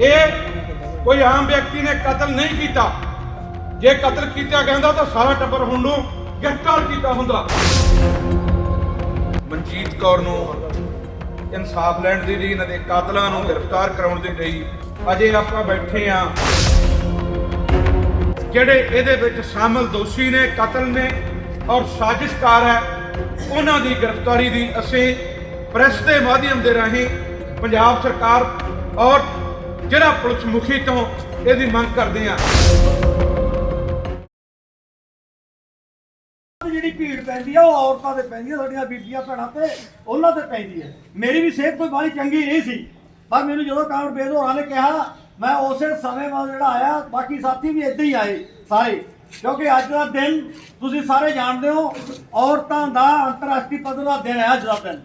ਇਹ ਕੋਈ ਆਮ ਵਿਅਕਤੀ ਨੇ ਕਤਲ ਨਹੀਂ ਕੀਤਾ। ਜੇ ਕਤਲ ਕੀਤਾ ਕਹਿੰਦਾ ਤਾਂ ਸਾਰਾ ਟੱਬਰ ਹੁਣ ਨੂੰ ਗ੍ਰਿਫਤਾਰ ਕੀਤਾ ਹੁੰਦਾ। ਮਨਜੀਤ ਕੌਰ ਨੂੰ ਇਨਸਾਫ ਲੈਣ ਦੇ ਲਈ ਇਹਨਾਂ ਦੇ ਕਾਤਲਾਂ ਨੂੰ ਗ੍ਰਿਫਤਾਰ ਕਰਾਉਣ ਦੇ ਲਈ ਅਜੇ ਆਪਾਂ ਬੈਠੇ ਆ ਜਿਹੜੇ ਇਹਦੇ ਵਿੱਚ ਸ਼ਾਮਲ ਦੋਸ਼ੀ ਨੇ, ਕਤਲ ਨੇ ਔਰ ਸਾਜ਼ਿਸ਼ਕਾਰ ਹੈ, ਉਹਨਾਂ ਦੀ ਗ੍ਰਿਫਤਾਰੀ ਦੀ ਅਸੀਂ ਪ੍ਰੈਸ ਦੇ ਮਾਧਿਅਮ ਦੇ ਰਾਹੀਂ ਪੰਜਾਬ ਸਰਕਾਰ ਔਰ ਜ਼ਿਲ੍ਹਾ ਪੁਲਿਸ ਮੁਖੀ ਤੋਂ ਇਹਦੀ ਮੰਗ ਕਰਦੇ ਹਾਂ ਜਿਹੜੀ ਭੀੜ ਪੈਂਦੀ ਆ, ਉਹ ਔਰਤਾਂ ਤੇ ਪੈਂਦੀ ਆ, ਸਾਡੀਆਂ ਬੀਬੀਆਂ, ਭੈਣਾਂ ਤੇ, ਉਹਨਾਂ ਤੇ ਪੈਂਦੀ ਹੈ ਮੇਰੀ ਵੀ ਸਿਹਤ ਕੋਈ ਬਾਹਲੀ ਚੰਗੀ ਨਹੀਂ ਸੀ, ਪਰ ਮੈਨੂੰ ਜਦੋਂ ਕਾਮਰ ਬੇਦ ਹੋਰਾਂ ਨੇ ਕਿਹਾ, ਮੈਂ ਉਸੇ ਸਮੇਂ ਬਾਅਦ ਜਿਹੜਾ ਆਇਆ, ਬਾਕੀ ਸਾਥੀ ਵੀ ਇਦਾਂ ਹੀ ਆਏ, ਸਾਰੇ। ਕਿਉਂਕਿ ਅੱਜ ਦਾ ਦਿਨ ਤੁਸੀਂ ਸਾਰੇ ਜਾਣਦੇ ਹੋ, ਔਰਤਾਂ ਦਾ ਅੰਤਰਰਾਸ਼ਟਰੀ ਪੱਧਰ ਦਾ ਦਿਨ ਹੈ ਅੱਜ ਦਾ ਦਿਨ।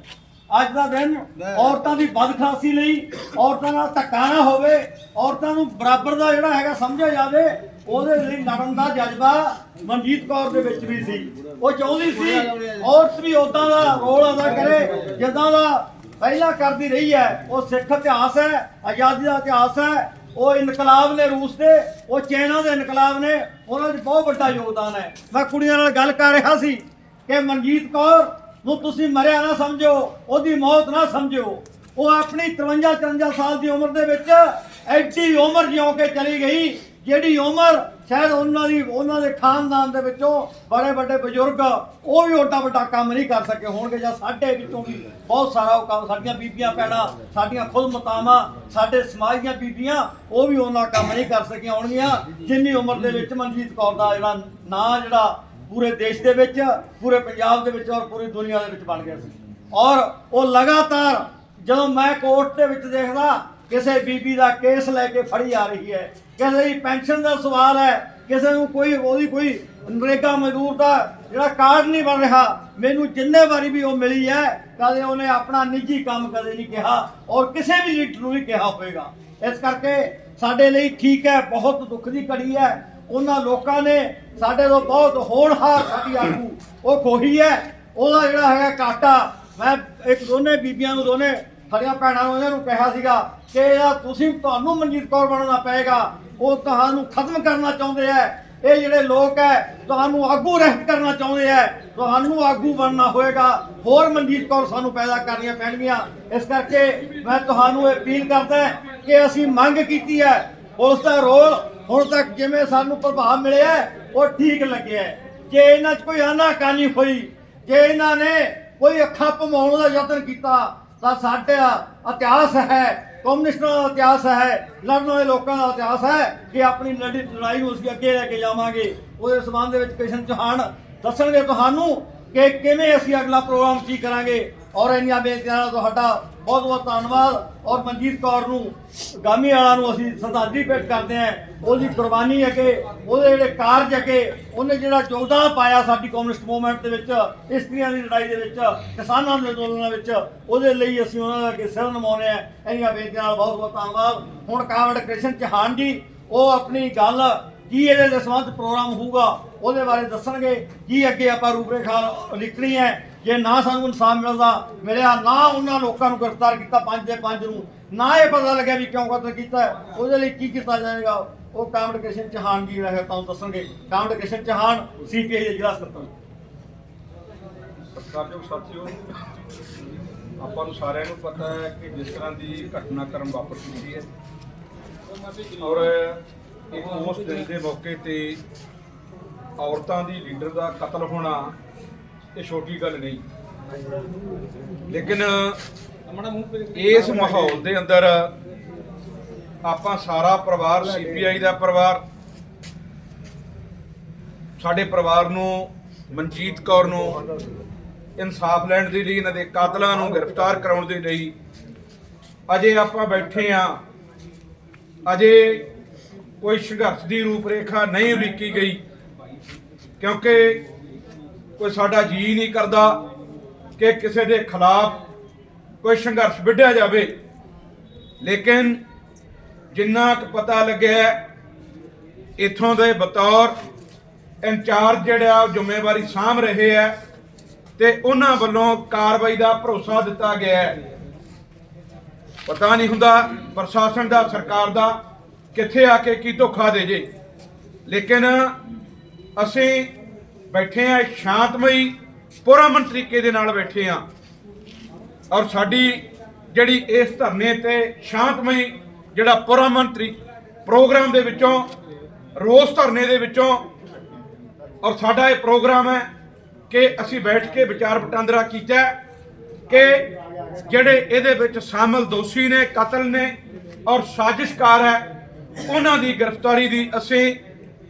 ਅੱਜ ਦਾ ਦਿਨ ਔਰਤਾਂ ਦੀ ਬਦਖਾਸੀ ਲਈ ਔਰਤਾਂ ਨਾਲ ਧੱਕਾ ਨਾ ਹੋਵੇ ਔਰਤਾਂ ਨੂੰ ਬਰਾਬਰ ਦਾ ਜਿਹੜਾ ਹੈਗਾ ਸਮਝਿਆ ਜਾਵੇ ਉਹਦੇ ਲਈ ਲੜਨ ਦਾ ਜਜ਼ਬਾ ਮਨਜੀਤ ਕੌਰ ਦੇ ਵਿੱਚ ਵੀ ਸੀ। ਉਹ ਚਾਹੁੰਦੀ ਸੀ ਔਰਤ ਵੀ ਉਦਾਂ ਦਾ ਰੋਲ ਅਦਾ ਕਰੇ ਜਿੱਦਾਂ ਦਾ ਪਹਿਲਾਂ ਕਰਦੀ ਰਹੀ ਹੈ। ਉਹ ਸਿੱਖ ਇਤਿਹਾਸ ਹੈ ਆਜ਼ਾਦੀ ਦਾ ਇਤਿਹਾਸ ਹੈ ਉਹ ਇਨਕਲਾਬ ਨੇ ਰੂਸ ਦੇ ਉਹ ਚਾਈਨਾ ਦੇ ਇਨਕਲਾਬ ਨੇ ਉਹਨਾਂ 'ਚ ਬਹੁਤ ਵੱਡਾ ਯੋਗਦਾਨ ਹੈ। ਮੈਂ ਕੁੜੀਆਂ ਨਾਲ ਗੱਲ ਕਰ ਰਿਹਾ ਸੀ ਕਿ ਮਨਜੀਤ ਕੌਰ ਨੂੰ ਤੁਸੀਂ ਮਰਿਆ ਨਾ ਸਮਝੋ, ਉਹਦੀ ਮੌਤ ਨਾ ਸਮਝਿਓ ਉਹ ਆਪਣੀ 53 54 ਸਾਲ ਦੀ ਉਮਰ ਦੇ ਵਿੱਚ ਐਡੀ ਉਮਰ ਜਿਉਂ ਕੇ ਚਲੀ ਗਈ, ਜਿਹੜੀ ਉਮਰ ਸ਼ਾਇਦ ਉਹਨਾਂ ਦੀ, ਉਹਨਾਂ ਦੇ ਖਾਨਦਾਨ ਦੇ ਵਿੱਚੋਂ ਬੜੇ ਵੱਡੇ ਬਜ਼ੁਰਗ ਉਹ ਵੀ ਓਡਾ ਵੱਡਾ ਕੰਮ ਨਹੀਂ ਕਰ ਸਕੇ ਹੋਣਗੇ ਜਾਂ ਸਾਡੇ ਵਿੱਚੋਂ ਵੀ ਬਹੁਤ ਸਾਰਾ ਉਹ ਕੰਮ, ਸਾਡੀਆਂ ਬੀਬੀਆਂ ਪੈਣਾ ਸਾਡੀਆਂ ਖੁਦ ਮਤਾਵਾਂ ਸਾਡੇ ਸਮਾਜ ਦੀਆਂ ਬੀਬੀਆਂ, ਉਹ ਵੀ ਉਹਨਾਂ ਕੰਮ ਨਹੀਂ ਕਰ ਸਕੀਆਂ ਹੋਣਗੀਆਂ, ਜਿੰਨੀ ਉਮਰ ਦੇ ਵਿੱਚ ਮਨਜੀਤ ਕੌਰ ਦਾ ਜਿਹੜਾ ਨਾਂ, ਜਿਹੜਾ ਪੂਰੇ ਦੇਸ਼ ਦੇ ਵਿੱਚ, ਪੂਰੇ ਪੰਜਾਬ ਦੇ ਵਿੱਚ ਔਰ ਪੂਰੀ ਦੁਨੀਆ ਦੇ ਵਿੱਚ ਬਣ ਗਿਆ ਸੀ। ਔਰ ਉਹ ਲਗਾਤਾਰ ਜਦੋਂ ਮੈਂ ਕੋਰਟ ਦੇ ਵਿੱਚ ਦੇਖਦਾ, ਕਿਸੇ ਬੀਬੀ ਦਾ ਕੇਸ ਲੈ ਕੇ ਫੜੀ ਆ ਰਹੀ ਹੈ, ਕਿਸੇ ਦੀ ਪੈਨਸ਼ਨ ਦਾ ਸਵਾਲ ਹੈ, ਕਿਸੇ ਨੂੰ ਕੋਈ ਉਹਦੀ ਕੋਈ ਨਰੇਗਾ ਮਜ਼ਦੂਰ ਦਾ ਜਿਹੜਾ ਕਾਰਡ ਨਹੀਂ ਬਣ ਰਿਹਾ, ਮੈਨੂੰ ਜਿੰਨੇ ਵਾਰੀ ਵੀ ਉਹ ਮਿਲੀ ਹੈ, ਕਦੇ ਉਹਨੇ ਆਪਣਾ ਨਿੱਜੀ ਕੰਮ ਕਦੇ ਨਹੀਂ ਕਿਹਾ ਔਰ ਕਿਸੇ ਵੀ ਲੀਡਰ ਨੂੰ ਨਹੀਂ ਕਿਹਾ ਹੋਵੇਗਾ। ਇਸ ਕਰਕੇ ਸਾਡੇ ਲਈ ਠੀਕ ਹੈ, ਬਹੁਤ ਦੁੱਖ ਦੀ ਘੜੀ ਹੈ। ਉਹਨਾਂ ਲੋਕਾਂ ਨੇ ਸਾਡੇ ਤੋਂ ਬਹੁਤ ਹੋਣਹਾਰ ਸਾਡੀ ਆਗੂ। ਉਹ ਖੋਹੀ ਹੈ। ਉਹਦਾ ਜਿਹੜਾ ਹੈਗਾ ਕਾਟਾ ਮੈਂ ਇੱਕ ਦੋਨੇ ਬੀਬੀਆਂ ਨੂੰ ਦੋਨੇ ਸਾਡੀਆਂ ਭੈਣਾਂ ਨੂੰ ਇਹਨਾਂ ਨੂੰ ਕਿਹਾ ਸੀਗਾ ਕਿ ਇਹਦਾ ਤੁਸੀਂ ਤੁਹਾਨੂੰ ਮਨਜੀਤ ਕੌਰ ਬਣਨਾ ਪਏਗਾ। ਉਹ ਤੁਹਾਨੂੰ ਖਤਮ ਕਰਨਾ ਚਾਹੁੰਦੇ ਆ ਇਹ ਜਿਹੜੇ ਲੋਕ ਹੈ, ਤੁਹਾਨੂੰ ਆਗੂ ਰਹਿਤ ਕਰਨਾ ਚਾਹੁੰਦੇ ਆ ਤੁਹਾਨੂੰ ਆਗੂ ਬਣਨਾ ਹੋਏਗਾ। ਹੋਰ ਮਨਜੀਤ ਕੌਰ ਸਾਨੂੰ ਪੈਦਾ ਕਰਨੀਆਂ ਪੈਣਗੀਆਂ। ਇਸ ਕਰਕੇ ਮੈਂ ਤੁਹਾਨੂੰ ਇਹ ਅਪੀਲ ਕਰਦਾ ਕਿ ਅਸੀਂ ਮੰਗ ਕੀਤੀ ਹੈ। ਪੁਲਿਸ ਦਾ ਰੋਲ ਹੁਣ ਤੱਕ ਜਿਵੇਂ ਸਾਨੂੰ ਪ੍ਰਭਾਵ ਮਿਲਿਆ ਉਹ ਠੀਕ ਲੱਗਿਆ ਜੇ ਇਹਨਾਂ 'ਚ ਕੋਈ ਆਨਾਕਾਨੀ ਹੋਈ, ਜੇ ਇਹਨਾਂ ਨੇ ਕੋਈ ਅੱਖਾਂ ਭਮਾਉਣ ਦਾ ਯਤਨ ਕੀਤਾ, ਤਾਂ ਸਾਡਾ ਇਤਿਹਾਸ ਹੈ, ਕਮਿਊਨਿਸਟਾਂ ਦਾ ਇਤਿਹਾਸ ਹੈ, ਲੜਨ ਵਾਲੇ ਲੋਕਾਂ ਦਾ ਇਤਿਹਾਸ ਹੈ ਕਿ ਆਪਣੀ ਲੜੀ, ਲੜਾਈ ਨੂੰ ਅਸੀਂ ਅੱਗੇ ਲੈ ਕੇ ਜਾਵਾਂਗੇ। ਉਹਦੇ ਸਬੰਧ ਦੇ ਵਿੱਚ ਕਿਸ਼ਨ ਚੌਹਾਨ ਦੱਸਣਗੇ ਤੁਹਾਨੂੰ ਕਿ ਕਿਵੇਂ ਅਸੀਂ ਅਗਲਾ ਪ੍ਰੋਗਰਾਮ ਕੀ ਕਰਾਂਗੇ। ਔਰ ਇੰਨੀਆਂ ਬੇਨਤੀਆਂ ਨਾਲ ਤੁਹਾਡਾ ਬਹੁਤ ਬਹੁਤ ਧੰਨਵਾਦ ਔਰ ਮਨਜੀਤ ਕੌਰ ਨੂੰ, ਗਾਮੀ ਵਾਲਾ ਨੂੰ ਅਸੀਂ ਸ਼ਰਧਾਂਜਲੀ ਭੇਟ ਕਰਦੇ ਹਾਂ। ਉਹਦੀ ਕੁਰਬਾਨੀ ਅੱਗੇ ਉਹਦੇ ਜਿਹੜੇ ਕਾਰਜ ਅੱਗੇ ਉਹਨੇ ਜਿਹੜਾ ਯੋਗਦਾਨ ਪਾਇਆ ਸਾਡੀ ਕਮਿਊਨਿਸਟ ਮੂਵਮੈਂਟ ਦੇ ਵਿੱਚ ਇਸਤਰੀਆਂ ਦੀ ਲੜਾਈ ਦੇ ਵਿੱਚ, ਕਿਸਾਨਾਂ ਦੇ ਅੰਦੋਲਨਾਂ ਵਿੱਚ, ਉਹਦੇ ਲਈ ਅਸੀਂ ਉਹਨਾਂ ਦਾ ਅੱਗੇ ਸਿਰ ਨਿਵਾਉਂਦੇ ਹਾਂ। ਇੰਨੀਆਂ ਬੇਨਤੀਆਂ ਨਾਲ ਬਹੁਤ ਬਹੁਤ ਧੰਨਵਾਦ। ਹੁਣ ਕਾਮੜ ਕ੍ਰਿਸ਼ਨ ਚੌਹਾਨ ਜੀ, ਉਹ ਆਪਣੀ ਗੱਲ ਕੀ ਇਹਦੇ ਸੰਬੰਧ ਪ੍ਰੋਗਰਾਮ ਹੋਊਗਾ, ਉਹਦੇ ਬਾਰੇ ਦੱਸਣਗੇ। ਕੀ ਅੱਗੇ ਆਪਾਂ ਰੂਪਰੇਖਾ ਲਿਖਣੀ ਹੈ ਜੇ ਨਾ ਸਾਨੂੰ ਇਨਸਾਫ ਮਿਲਦਾ ਮਿਲਿਆ ਨਾ ਉਹਨਾਂ ਲੋਕਾਂ ਨੂੰ ਗ੍ਰਿਫਤਾਰ ਕੀਤਾ ਪੰਜ ਦੇ ਪੰਜ ਨੂੰ। ਨਾ ਇਹ ਪਤਾ ਲੱਗਿਆ ਵੀ ਕਿਉਂ ਕਤਲ ਕੀਤਾ। ਉਹਦੇ ਲਈ ਕੀ ਕੀਤਾ ਜਾਏਗਾ? ਉਹ ਕਾਮੜ ਕ੍ਰਿਸ਼ਨ ਚੌਹਾਨ ਜੀ ਰਹੇ ਤੁਹਾਨੂੰ ਦੱਸਣਗੇ। ਕਾਮੜ ਕ੍ਰਿਸ਼ਨ ਚੌਹਾਨ, ਸੀਪੀਆਈ ਦੇ ਜ਼ਿਲ੍ਹਾ ਸਕੱਤਰ ਸਤਿਕਾਰਯੋਗ ਸਾਥੀਓ, ਆਪਾਂ ਨੂੰ ਸਾਰਿਆਂ ਨੂੰ ਪਤਾ ਹੈ ਕਿ ਜਿਸ ਤਰ੍ਹਾਂ ਦੀ ਘਟਨਾਕ੍ਰਮ ਵਾਪਰ ਚੁੱਕੀ ਹੈ। ਔਰ ਇੱਕ ਉਸ ਦਿਨ ਦੇ ਮੌਕੇ ਤੇ ਔਰਤਾਂ ਦੀ ਲੀਡਰ ਦਾ ਕਤਲ ਹੋਣਾ ਇਹ ਛੋਟੀ ਗੱਲ ਨਹੀਂ। ਲੇਕਿਨ ਇਸ ਮਾਹੌਲ ਦੇ ਅੰਦਰ ਆਪਾਂ ਸਾਰਾ ਪਰਿਵਾਰ ਸੀਪੀਆਈ ਦਾ ਪਰਿਵਾਰ ਸਾਡੇ ਪਰਿਵਾਰ ਨੂੰ ਮਨਜੀਤ ਕੌਰ ਨੂੰ ਇਨਸਾਫ ਲੈਣ ਦੇ ਲਈ ਇਹਨਾਂ ਦੇ ਕਾਤਲਾਂ ਨੂੰ ਗ੍ਰਿਫਤਾਰ ਕਰਾਉਣ ਦੇ ਲਈ ਅਜੇ ਆਪਾਂ ਬੈਠੇ ਆ ਅਜੇ ਕੋਈ ਸੰਘਰਸ਼ ਦੀ ਰੂਪਰੇਖਾ ਨਹੀਂ ਉਲੀਕੀ ਗਈ ਕਿਉਂਕਿ ਕੋਈ ਸਾਡਾ ਜੀ ਨਹੀਂ ਕਰਦਾ ਕਿ ਕਿਸੇ ਦੇ ਖਿਲਾਫ ਕੋਈ ਸੰਘਰਸ਼ ਵਿੱਢਿਆ ਜਾਵੇ। ਲੇਕਿਨ ਜਿੰਨਾ ਕੁ ਪਤਾ ਲੱਗਿਆ ਹੈ, ਇੱਥੋਂ ਦੇ ਬਤੌਰ ਇੰਚਾਰਜ ਜਿਹੜਾ ਉਹ ਜ਼ਿੰਮੇਵਾਰੀ ਸਾਂਭ ਰਹੇ ਹੈ ਤੇ ਉਹਨਾਂ ਵੱਲੋਂ ਕਾਰਵਾਈ ਦਾ ਭਰੋਸਾ ਦਿੱਤਾ ਗਿਆ ਹੈ। ਪਤਾ ਨਹੀਂ ਹੁੰਦਾ ਪ੍ਰਸ਼ਾਸਨ ਦਾ ਸਰਕਾਰ ਦਾ ਕਿੱਥੇ ਆ ਕੇ ਕੀ ਧੋਖਾ ਦੇ ਜੇ। ਲੇਕਿਨ ਅਸੀਂ ਬੈਠੇ ਆ ਸ਼ਾਂਤਮਈ ਪੁਰਮਨ ਤਰੀਕੇ ਦੇ ਨਾਲ ਬੈਠੇ ਆ। ਔਰ ਸਾਡੀ ਜਿਹੜੀ ਇਸ ਧਰਨੇ ਤੇ ਸ਼ਾਂਤਮਈ ਜਿਹੜਾ ਪੁਰਮਨ ਤਰੀ, ਪ੍ਰੋਗਰਾਮ ਦੇ ਵਿੱਚੋਂ, ਰੋਸ ਧਰਨੇ ਦੇ ਵਿੱਚੋਂ, ਔਰ ਸਾਡਾ ਇਹ ਪ੍ਰੋਗਰਾਮ ਹੈ ਕਿ ਅਸੀਂ ਬੈਠ ਕੇ ਵਿਚਾਰ ਵਟਾਂਦਰਾ ਕੀਤਾ ਕਿ ਜਿਹੜੇ ਇਹਦੇ ਵਿੱਚ ਸ਼ਾਮਲ ਦੋਸ਼ੀ ਨੇ, ਕਤਲ ਨੇ, ਔਰ ਸਾਜ਼ਿਸ਼ਕਾਰ ਹੈ, ਉਹਨਾਂ ਦੀ ਗ੍ਰਿਫਤਾਰੀ ਦੀ ਅਸੀਂ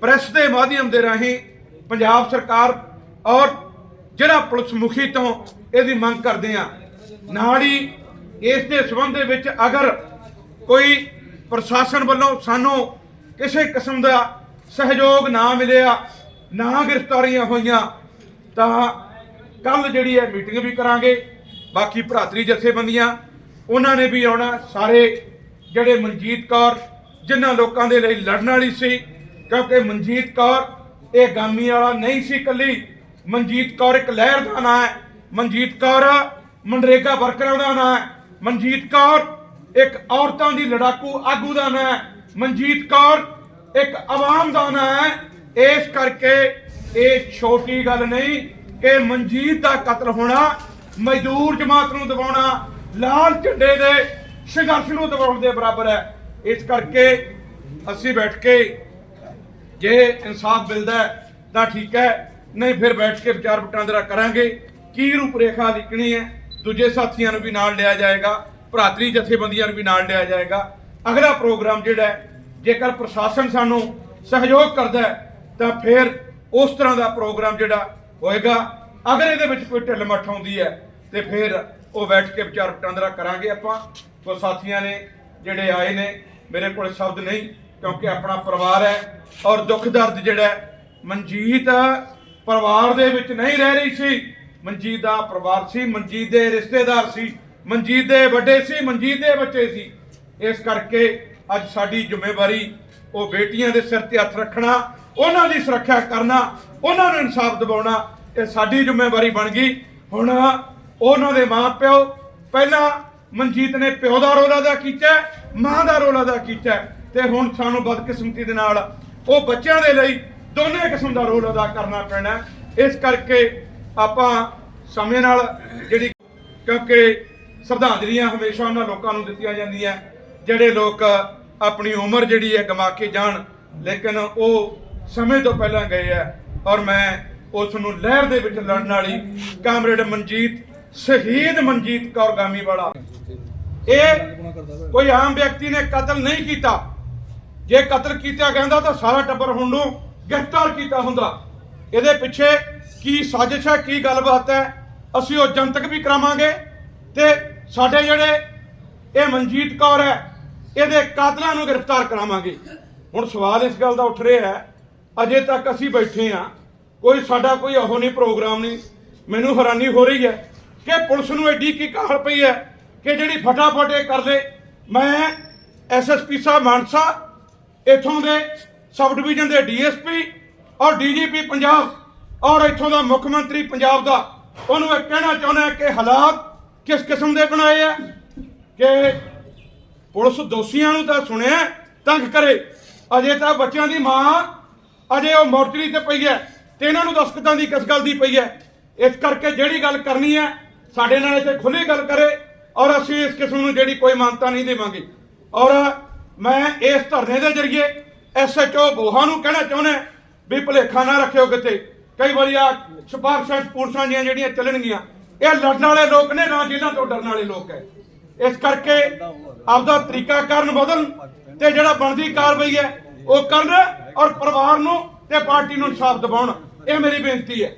ਪ੍ਰੈਸ ਦੇ ਮਾਧਿਅਮ ਦੇ ਰਾਹੀਂ ਪੰਜਾਬ ਸਰਕਾਰ ਔਰ ਜਿਹੜਾ ਪੁਲਿਸ ਮੁਖੀ ਤੋਂ ਇਹਦੀ ਮੰਗ ਕਰਦੇ ਆ ਨਾਲ ਹੀ ਇਸ ਦੇ ਸੰਬੰਧ ਦੇ ਵਿੱਚ ਅਗਰ ਕੋਈ ਪ੍ਰਸ਼ਾਸਨ ਵੱਲੋਂ ਸਾਨੂੰ ਕਿਸੇ ਕਿਸਮ ਦਾ ਸਹਿਯੋਗ ਨਾ ਮਿਲਿਆ, ਨਾ ਗ੍ਰਿਫਤਾਰੀਆਂ ਹੋਈਆਂ, ਤਾਂ ਕੱਲ ਜਿਹੜੀ ਹੈ ਮੀਟਿੰਗ ਵੀ ਕਰਾਂਗੇ। ਬਾਕੀ ਭਰਾਤਰੀ ਜਥੇਬੰਦੀਆਂ, ਉਹਨਾਂ ਨੇ ਵੀ ਆਉਣਾ। ਸਾਰੇ ਜਿਹੜੇ ਮਨਜੀਤ ਕੌਰ, ਜਿਨ੍ਹਾਂ ਲੋਕਾਂ ਦੇ ਲਈ ਲੜਨ ਵਾਲੀ ਸੀ, ਕਿਉਂਕਿ ਮਨਜੀਤ ਕੌਰ ਇਹ ਗਾਮੀ ਵਾਲਾ ਨਹੀਂ ਸੀ ਕੱਲੀ ਮਨਜੀਤ ਕੌਰ ਇੱਕ ਲਹਿਰ ਦਾ ਨਾਂ ਹੈ। ਮਨਜੀਤ ਕੌਰ ਮਨਰੇਗਾ ਵਰਕਰਾਂ ਦਾ ਨਾਂ ਹੈ। ਮਨਜੀਤ ਕੌਰ ਇੱਕ ਔਰਤਾਂ ਦੀ ਲੜਾਕੂ ਆਗੂ ਦਾ ਨਾਂ ਹੈ। ਮਨਜੀਤ ਕੌਰ ਇੱਕ ਆਵਾਮ ਦਾ ਨਾਂ ਹੈ। ਇਸ ਕਰਕੇ ਇਹ ਛੋਟੀ ਗੱਲ ਨਹੀਂ ਕਿ ਮਨਜੀਤ ਦਾ ਕਤਲ ਹੋਣਾ, ਮਜ਼ਦੂਰ ਜਮਾਤ ਨੂੰ ਦਬਾਉਣਾ, ਲਾਲ ਝੰਡੇ ਦੇ ਸੰਘਰਸ਼ ਨੂੰ ਦਬਾਉਣ ਦੇ ਬਰਾਬਰ ਹੈ। ਇਸ ਕਰਕੇ ਅਸੀਂ ਬੈਠ ਕੇ ਜੇ ਇਨਸਾਫ ਮਿਲਦਾ ਤਾਂ ਠੀਕ ਹੈ। ਨਹੀਂ ਫਿਰ ਬੈਠ ਕੇ ਵਿਚਾਰ ਵਟਾਂਦਰਾ ਕਰਾਂਗੇ। ਕੀ ਰੂਪਰੇਖਾ ਲਿਖਣੀ ਹੈ? ਦੂਜੇ ਸਾਥੀਆਂ ਨੂੰ ਵੀ ਨਾਲ ਲਿਆ ਜਾਏਗਾ। ਭਰਾਤਰੀ ਜਥੇਬੰਦੀਆਂ ਨੂੰ ਵੀ ਨਾਲ ਲਿਆ ਜਾਏਗਾ। ਅਗਲਾ ਪ੍ਰੋਗਰਾਮ ਜਿਹੜਾ ਜੇਕਰ ਪ੍ਰਸ਼ਾਸਨ ਸਾਨੂੰ ਸਹਿਯੋਗ ਕਰਦਾ ਤਾਂ ਫਿਰ ਉਸ ਤਰ੍ਹਾਂ ਦਾ ਪ੍ਰੋਗਰਾਮ ਜਿਹੜਾ ਹੋਏਗਾ। ਅਗਰ ਇਹਦੇ ਵਿੱਚ ਕੋਈ ਢਿੱਲ ਮੱਠ ਆਉਂਦੀ ਹੈ, ਤੇ ਫਿਰ ਉਹ ਬੈਠ ਕੇ ਵਿਚਾਰ ਵਟਾਂਦਰਾ ਕਰਾਂਗੇ ਆਪਾਂ। ਕੋ ਸਾਥੀਆਂ ਨੇ ਜਿਹੜੇ ਆਏ ਨੇ, ਮੇਰੇ ਕੋਲ ਸ਼ਬਦ ਨਹੀਂ। ਕਿਉਂਕਿ ਆਪਣਾ ਪਰਿਵਾਰ ਹੈ ਔਰ ਦੁੱਖ ਦਰਦ ਜਿਹੜਾ ਮਨਜੀਤ ਪਰਿਵਾਰ ਦੇ ਵਿੱਚ ਨਹੀਂ ਰਹਿ ਰਹੀ ਸੀ। ਮਨਜੀਤ ਦਾ ਪਰਿਵਾਰ ਸੀ, ਮਨਜੀਤ ਦੇ ਰਿਸ਼ਤੇਦਾਰ ਸੀ, ਮਨਜੀਤ ਦੇ ਵੱਡੇ ਸੀ, ਮਨਜੀਤ ਦੇ ਬੱਚੇ ਸੀ। ਇਸ ਕਰਕੇ ਅੱਜ ਸਾਡੀ ਜ਼ਿੰਮੇਵਾਰੀ ਉਹ ਬੇਟੀਆਂ ਦੇ ਸਿਰ ਤੇ ਹੱਥ ਰੱਖਣਾ, ਉਹਨਾਂ ਦੀ ਸੁਰੱਖਿਆ ਕਰਨਾ, ਉਹਨਾਂ ਨੂੰ ਇਨਸਾਫ ਦਿਵਾਉਣਾ, ਇਹ ਸਾਡੀ ਜ਼ਿੰਮੇਵਾਰੀ ਬਣ ਗਈ। ਹੁਣ ਉਹਨਾਂ ਦੇ ਮਾਪਿਓ, ਪਹਿਲਾਂ ਮਨਜੀਤ ਨੇ ਪਿਓ ਦਾ ਰੋਲ ਅਦਾ ਕੀਤਾ, ਮਾਂ ਦਾ ਰੋਲ ਅਦਾ ਕੀਤਾ। ਤੇ ਹੁਣ ਸਾਨੂੰ ਬਦਕਿਸਮਤੀ ਦੇ ਨਾਲ ਉਹ ਬੱਚਿਆਂ ਦੇ ਲਈ ਦੋਨੇ ਕਿਸਮ ਦਾ ਰੋਲ ਅਦਾ ਕਰਨਾ ਪੈਣਾ ਇਸ ਕਰਕੇ ਆਪਾਂ ਸਮੇਂ ਨਾਲ ਜਿਹੜੀ ਕਿਉਂਕਿ ਸ਼ਰਧਾਂਜਲੀਆਂ ਹਮੇਸ਼ਾ ਉਹਨਾਂ ਲੋਕਾਂ ਨੂੰ ਦਿੱਤੀਆਂ ਜਾਂਦੀਆਂ ਜਿਹੜੇ ਲੋਕ ਆਪਣੀ ਉਮਰ ਜਿਹੜੀ ਹੈ ਗਵਾ ਕੇ ਜਾਣ, ਲੇਕਿਨ ਉਹ ਸਮੇਂ ਤੋਂ ਪਹਿਲਾਂ ਗਏ ਆ ਔਰ ਮੈਂ ਉਸ ਨੂੰ ਲਹਿਰ ਦੇ ਵਿੱਚ ਲੜਨ ਵਾਲੀ ਕਾਮਰੇਡ ਮਨਜੀਤ, ਸ਼ਹੀਦ ਮਨਜੀਤ ਕੌਰ ਗਾਮੀ ਵਾਲਾ ਇਹ ਕੋਈ ਆਮ ਵਿਅਕਤੀ ਨੇ ਕਤਲ ਨਹੀਂ ਕੀਤਾ। ਜੇ ਕਤਲ ਕੀਤਾ ਕਹਿੰਦਾ ਤਾਂ ਸਾਰਾ ਟੱਬਰ ਹੁਣ ਨੂੰ ਗ੍ਰਿਫਤਾਰ ਕੀਤਾ ਹੁੰਦਾ। ਇਹਦੇ ਪਿੱਛੇ ਕੀ ਸਾਜ਼ਿਸ਼ ਹੈ, ਕੀ ਗੱਲਬਾਤ ਹੈ, ਅਸੀਂ ਉਹ ਜਨਤਕ ਵੀ ਕਰਾਵਾਂਗੇ ਤੇ ਸਾਡੇ ਜਿਹੜੇ ਇਹ ਮਨਜੀਤ ਕੌਰ ਹੈ, ਇਹਦੇ ਕਾਤਲਾਂ ਨੂੰ ਗ੍ਰਿਫਤਾਰ ਕਰਾਵਾਂਗੇ। ਹੁਣ ਸਵਾਲ ਇਸ ਗੱਲ ਦਾ ਉੱਠ ਰਿਹਾ ਹੈ, ਅਜੇ ਤੱਕ ਅਸੀਂ ਬੈਠੇ ਆ ਕੋਈ ਸਾਡਾ ਕੋਈ ਉਹ ਨਹੀਂ ਪ੍ਰੋਗਰਾਮ ਨਹੀਂ। ਮੈਨੂੰ ਹੈਰਾਨੀ ਹੋ ਰਹੀ ਹੈ ਕਿ ਪੁਲਿਸ ਨੂੰ ਐਡੀ ਕੀ ਕਾਹਲ ਪਈ ਹੈ ਕਿ ਜਿਹੜੀ ਫਟਾਫਟ ਇਹ ਕਰ ਲੇ। ਮੈਂ ਐਸਐਸਪੀ ਸਾਹਿਬ ਮਾਨਸਾ ਇੱਥੋਂ ਦੇ ਸਬ ਡਿਵੀਜ਼ਨ ਦੇ ਡੀਐਸਪੀ ਔਰ ਡੀਜੀਪੀ ਪੰਜਾਬ ਔਰ ਇੱਥੋਂ ਦਾ ਮੁੱਖ ਮੰਤਰੀ ਪੰਜਾਬ ਦਾ, ਉਹਨੂੰ ਇਹ ਕਹਿਣਾ ਚਾਹੁੰਦਾ ਕਿ ਹਾਲਾਤ ਕਿਸ ਕਿਸਮ ਦੇ ਬਣਾਏ ਆ ਕਿ ਪੁਲਿਸ ਦੋਸ਼ੀਆਂ ਨੂੰ ਤਾਂ ਸੁਣਿਆ ਤੰਗ ਕਰੇ। ਅਜੇ ਤਾਂ ਬੱਚਿਆਂ ਦੀ ਮਾਂ ਅਜੇ ਉਹ ਮੋਰਚਰੀ ਤੇ ਪਈ ਹੈ ਤੇ ਇਹਨਾਂ ਨੂੰ ਦਸਕਤਾਂ ਦੀ ਕਿਸ ਗੱਲ ਦੀ ਪਈ ਹੈ? ਇਸ ਕਰਕੇ ਜਿਹੜੀ ਗੱਲ ਕਰਨੀ ਹੈ, ਸਾਡੇ ਨਾਲ ਇੱਥੇ ਖੁੱਲੀ ਗੱਲ ਕਰੇ ਔਰ ਅਸੀਂ ਇਸ ਕਿਸਮ ਨੂੰ ਜਿਹੜੀ ਕੋਈ ਮਾਨਤਾ ਨਹੀਂ ਦੇਵਾਂਗੇ। ਔਰ ਮੈਂ ਇਸ ਧਰਨੇ ਦੇ ਜ਼ਰੀਏ ਐਸਐਚਓ ਬੋਹਾ ਨੂੰ ਕਹਿਣਾ ਚਾਹੁੰਦਾ ਵੀ ਭੁਲੇਖਾ ਨਾ ਰੱਖਿਓ ਕਿਤੇ। ਕਈ ਵਾਰੀ ਆ ਸਿਫਾਰਸ਼ਾਂ ਪੁਰਸ਼ਾਂ ਦੀਆਂ ਜਿਹੜੀਆਂ ਚੱਲਣਗੀਆਂ, ਇਹ ਲੜਨ ਵਾਲੇ ਲੋਕ ਨੇ ਨਾ ਜਿਹਨਾਂ ਤੋਂ ਡਰਨ ਵਾਲੇ ਲੋਕ ਹੈ। ਇਸ ਕਰਕੇ ਆਪਦਾ ਤਰੀਕਾ ਕਰਨ ਬਦਲ ਤੇ ਜਿਹੜਾ ਬਣਦੀ ਕਾਰਵਾਈ ਹੈ, ਉਹ ਕਰਨ ਔਰ ਪਰਿਵਾਰ ਨੂੰ ਤੇ ਪਾਰਟੀ ਨੂੰ ਇਨਸਾਫ ਦਿਵਾਉਣ। ਇਹ ਮੇਰੀ ਬੇਨਤੀ ਹੈ।